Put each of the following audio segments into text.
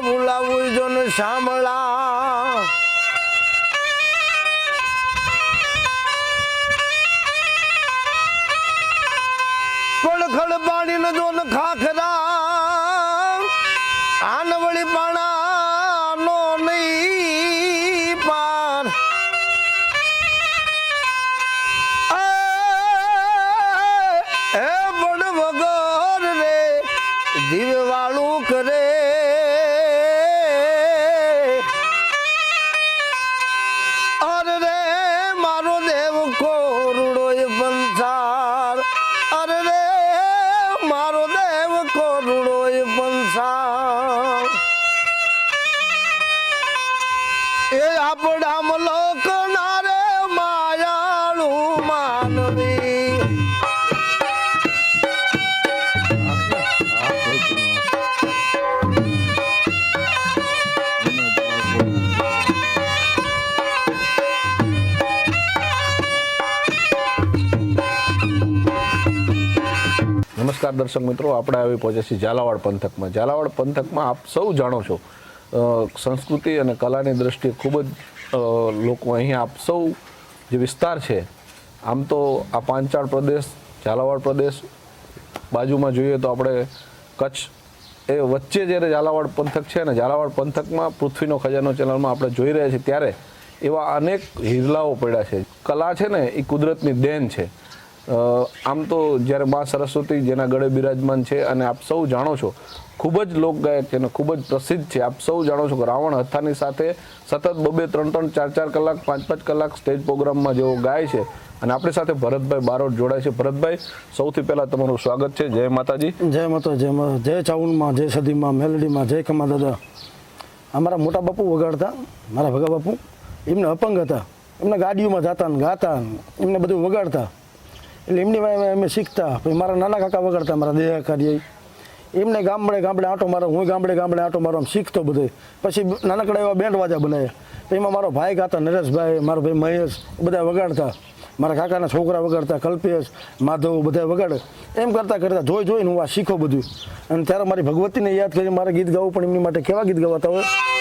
બોલાવું જો ને સાંભળા. નમસ્કાર દર્શક મિત્રો, આપણે આવી પહોંચ્યા છીએ ઝાલાવાડ પંથકમાં. ઝાલાવાડ પંથકમાં આપ સૌ જાણો છો સંસ્કૃતિ અને કલાની દ્રષ્ટિએ ખૂબ જ લોકો અહીંયા આપ સૌ જે વિસ્તાર છે, આમ તો આ પાંચાળ પ્રદેશ, ઝાલાવાડ પ્રદેશ બાજુમાં જોઈએ તો આપણે કચ્છ એ વચ્ચે જ્યારે ઝાલાવાડ પંથક છે અને ઝાલાવાડ પંથકમાં પૃથ્વીનો ખજાનો ચેનલમાં આપણે જોઈ રહ્યા છીએ ત્યારે એવા અનેક હિરલાઓ પડ્યા છે. કલા છે ને એ કુદરતની દેન છે. આમ તો જ્યારે મા સરસ્વતી, જેના ગળે બિરાજમાન છે અને આપ સૌ જાણો છો, ખૂબ જ લોકગાયક છે અને ખૂબ જ પ્રસિદ્ધ છે. આપ સૌ જાણો છો કે રાવણ હથાની સાથે સતત બબે ત્રણ ત્રણ ચાર ચાર કલાક, પાંચ પાંચ કલાક સ્ટેજ પ્રોગ્રામમાં જેઓ ગાય છે અને આપણી સાથે ભરતભાઈ બારોટ જોડાય છે. ભરતભાઈ, સૌથી પહેલાં તમારું સ્વાગત છે. જય માતાજી. જય માતા, જય જય ચાઉનમાં, જય સદીમાં, મેલડીમાં, જય ખમા દાદા. અમારા મોટા બાપુ વગાડતા, મારા ભગા બાપુ, એમને અપંગ હતા. એમને ગાડીઓમાં જતા ને ગાતા એમને બધું વગાડતા. એટલે એમની વાય અમે શીખતા. પછી મારા નાના કાકા વગાડતા, મારા દેહકારી એમને ગામડે ગામડે આંટો મારો, હું ગામડે ગામડે આંટો મારો, આમ શીખતો બધે. પછી નાનકડા એવા બેન્ડ વાજા બનાવ્યા એમાં મારો ભાઈ ગાતા, નરેશભાઈ, મારો ભાઈ મહેશ બધા વગાડતા. મારા કાકાના છોકરા વગાડતા, કલ્પેશ, માધવ, બધા વગાડે. એમ કરતાં કરતાં જોઈ જોઈને હું આ શીખો બધું. અને ત્યારે મારી ભગવતીને યાદ કરી, મારે ગીત ગાવું પણ એમની માટે કેવા ગીત ગાવાતા હોય?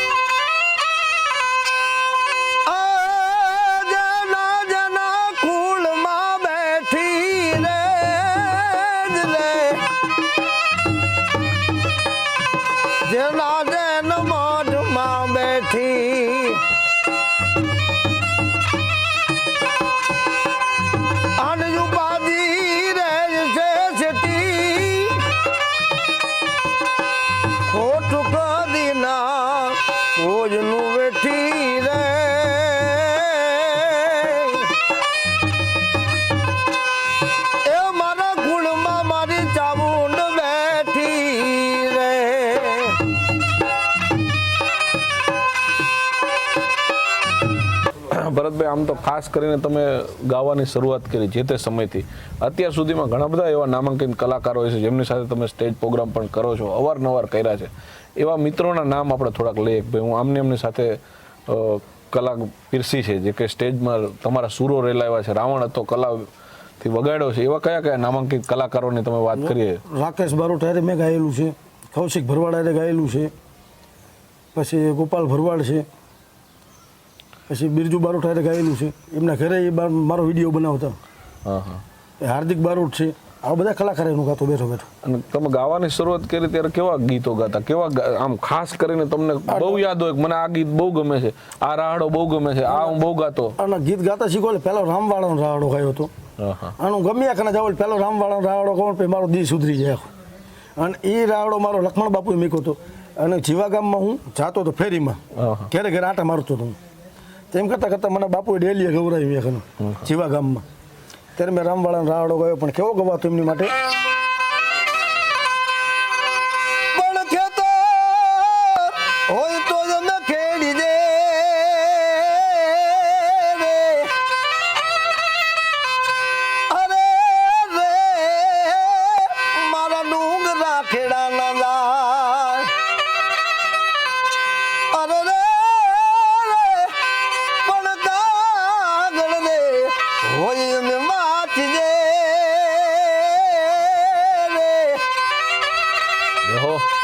આમ તો ખાસ કરીને તમે ગાવાની શરૂઆત કરી જે તે સમયથી. અત્યાર સુધીમાં ઘણા બધા એવા નામાંકિત કલાકારો છે જેમની સાથે તમે સ્ટેજ પ્રોગ્રામ પણ કરો છો અવારનવાર કર્યા છે. એવા મિત્રોના નામ આપણે થોડાક લઈએ. ભાઈ હું આમને એમની સાથે કલા પીરસી છે જે કે સ્ટેજમાં તમારા સુરો રેલા એવા છે. રાવણ હતો કલાથી વગાડ્યો છે. એવા કયા કયા નામાંકિત કલાકારોની તમે વાત કરીએ? રાકેશ બારોટારે મેં ગાયેલું છે કૌશિક ભરવાડાએ ગાયેલું છે પછી ગોપાલ ભરવાડ છે. પછી બિરજુ બારોટ હારે ગાયેલું છે. એમના ઘરે એ મારો વીડિયો બનાવતા હા હા. એ હાર્દિક બારોટ છે. આ બધા કલાકાર એનું ગાતો બેઠો બેઠો. અને તમે ગાવાની શરૂઆત કરી ત્યારે કેવા ગીતો ગાતા? કેવા આમ ખાસ કરીને તમને બહુ યાદ હોય મને આ ગીત બહુ ગમે છે આ રાહડો બહુ ગમે છે આ હું બહુ ગાતો. અને ગીત ગાતા શીખો પહેલો રામવાળાનો રાહડો ગાયો હતો. આનું ગમે આખને જાવ પહેલો રામવાળાનો રાવડો કોણ? પછી મારો દી સુધરી જાય. અને એ રાવડો મારો લક્ષ્મણ બાપુએ મૂક્યો હતો. અને જીવા ગામમાં હું જાતો હતો ફેરીમાં. ઘેરે ઘેરે ઘરે ઘરે આટા મારતો હતો હું. તેમ કરતાં કરતાં મને બાપુએ ડેલીએ ગૌરાવી એખનું જીવા ગામમાં. ત્યારે મેં રામવાળાનો રાવડો ગયો, પણ કેવો ગવાતો એમની માટે? 然后。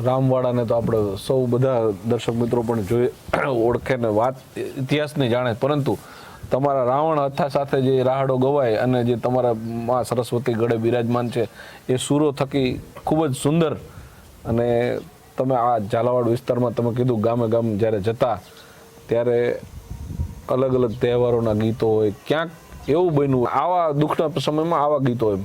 રામવાડાને તો આપણે સૌ બધા દર્શક મિત્રો પણ જોઈ ઓળખે ને વાત, ઇતિહાસને જાણે. પરંતુ તમારા રાવણ અથા સાથે જે રાહડો ગવાય અને જે તમારા મા સરસ્વતી ગળે બિરાજમાન છે, એ સુરો થકી ખૂબ જ સુંદર અને તમે આ ઝાલાવાડ વિસ્તારમાં તમે કીધું ગામે ગામ જ્યારે જતા, ત્યારે અલગ અલગ તહેવારોના ગીતો હોય, ક્યાંક એવું બન્યું, આવા દુઃખના સમયમાં આવા ગીતો એમ.